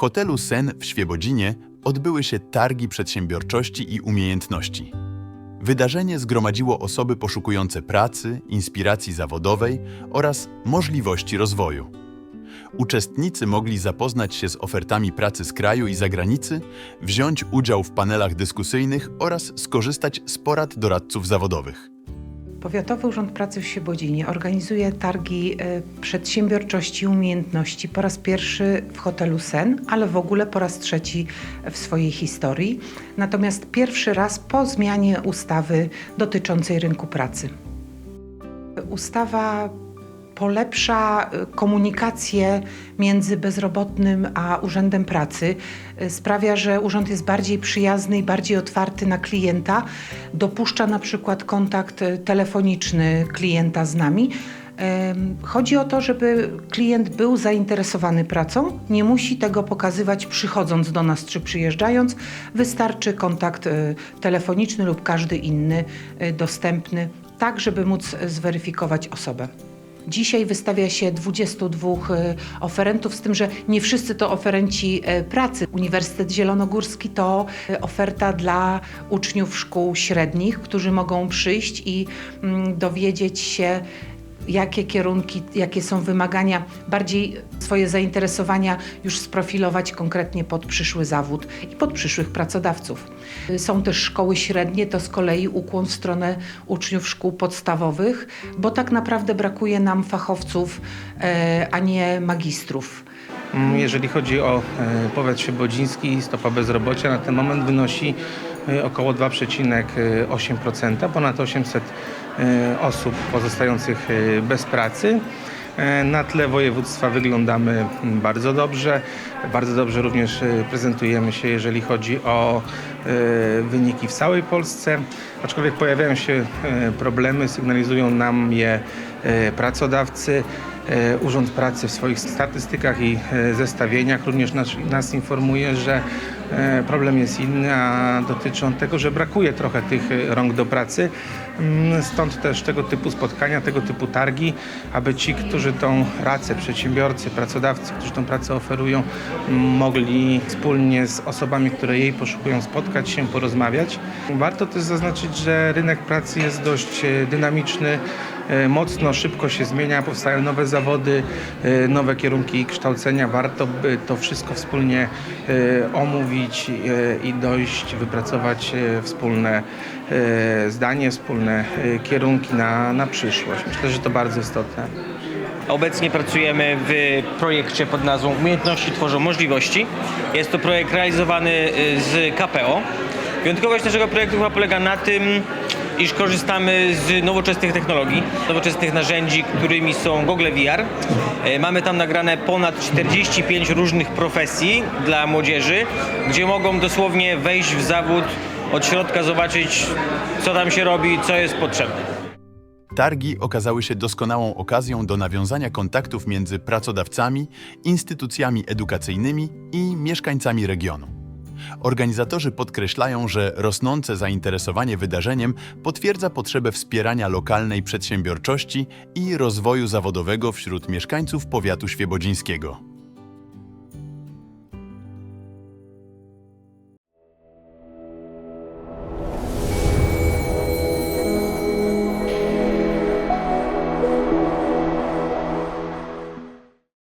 hotelu Sen w Świebodzinie odbyły się targi przedsiębiorczości i umiejętności. Wydarzenie zgromadziło osoby poszukujące pracy, inspiracji zawodowej oraz możliwości rozwoju. Uczestnicy mogli zapoznać się z ofertami pracy z kraju i zagranicy, wziąć udział w panelach dyskusyjnych oraz skorzystać z porad doradców zawodowych. Powiatowy Urząd Pracy w Siebodzinie organizuje targi e, przedsiębiorczości i umiejętności po raz pierwszy w hotelu Sen, ale w ogóle po raz trzeci w swojej historii. Natomiast pierwszy raz po zmianie ustawy dotyczącej rynku pracy. Ustawa polepsza y, komunikację między bezrobotnym a Urzędem Pracy. Y, Sprawia, że urząd jest bardziej przyjazny i bardziej otwarty na klienta. Dopuszcza na przykład kontakt y, telefoniczny klienta z nami. Chodzi o to, żeby klient był zainteresowany pracą. Nie musi tego pokazywać przychodząc do nas czy przyjeżdżając. Wystarczy kontakt telefoniczny lub każdy inny dostępny, tak żeby móc zweryfikować osobę. Dzisiaj wystawia się 22 y, oferentów, z tym, że nie wszyscy to oferenci y, pracy. Uniwersytet Zielonogórski to y, oferta dla uczniów szkół średnich, którzy mogą przyjść i mm, dowiedzieć się, jakie kierunki, jakie są wymagania, bardziej swoje zainteresowania już sprofilować konkretnie pod przyszły zawód i pod przyszłych pracodawców. Są też szkoły średnie, to z kolei ukłon w stronę uczniów szkół podstawowych, bo tak naprawdę brakuje nam fachowców, e, a nie magistrów. Mm, Jeżeli chodzi o e, powiat świebodziński, stopa bezrobocia na ten moment wynosi e, około 2,8%, ponad 800 e, osób pozostających e, bez pracy. E, Na tle województwa wyglądamy bardzo dobrze. Bardzo dobrze również e, prezentujemy się, jeżeli chodzi o e, wyniki w całej Polsce. Aczkolwiek pojawiają się e, problemy, sygnalizują nam je e, pracodawcy. E, Urząd Pracy w swoich statystykach i e, zestawieniach również nas, nas informuje, że e, problem jest inny, a dotyczy on tego, że brakuje trochę tych rąk do pracy. Mm, Stąd też tego typu spotkania, tego typu targi, aby ci, którzy tą pracę, przedsiębiorcy, pracodawcy, którzy tą pracę oferują, mogli wspólnie z osobami, które jej poszukują, spotkać się, porozmawiać. Warto też zaznaczyć, że rynek pracy jest dość dynamiczny, mocno, szybko się zmienia, powstają nowe zawody, e, nowe kierunki kształcenia. Warto by to wszystko wspólnie e, omówić e, i dojść, wypracować e, wspólne e, zdanie, wspólne e, kierunki na, na przyszłość. Myślę, że to bardzo istotne. Obecnie pracujemy w projekcie pod nazwą Umiejętności tworzą możliwości. Jest to projekt realizowany z KPO. Wyjątkowość naszego projektu chyba polega na tym, iż korzystamy z nowoczesnych technologii, nowoczesnych narzędzi, którymi są Google VR. E, Mamy tam nagrane ponad 45 różnych profesji dla młodzieży, gdzie mogą dosłownie wejść w zawód od środka, zobaczyć co tam się robi, co jest potrzebne. Targi okazały się doskonałą okazją do nawiązania kontaktów między pracodawcami, instytucjami edukacyjnymi i mieszkańcami regionu. Organizatorzy podkreślają, że rosnące zainteresowanie wydarzeniem potwierdza potrzebę wspierania lokalnej przedsiębiorczości i rozwoju zawodowego wśród mieszkańców powiatu świebodzińskiego.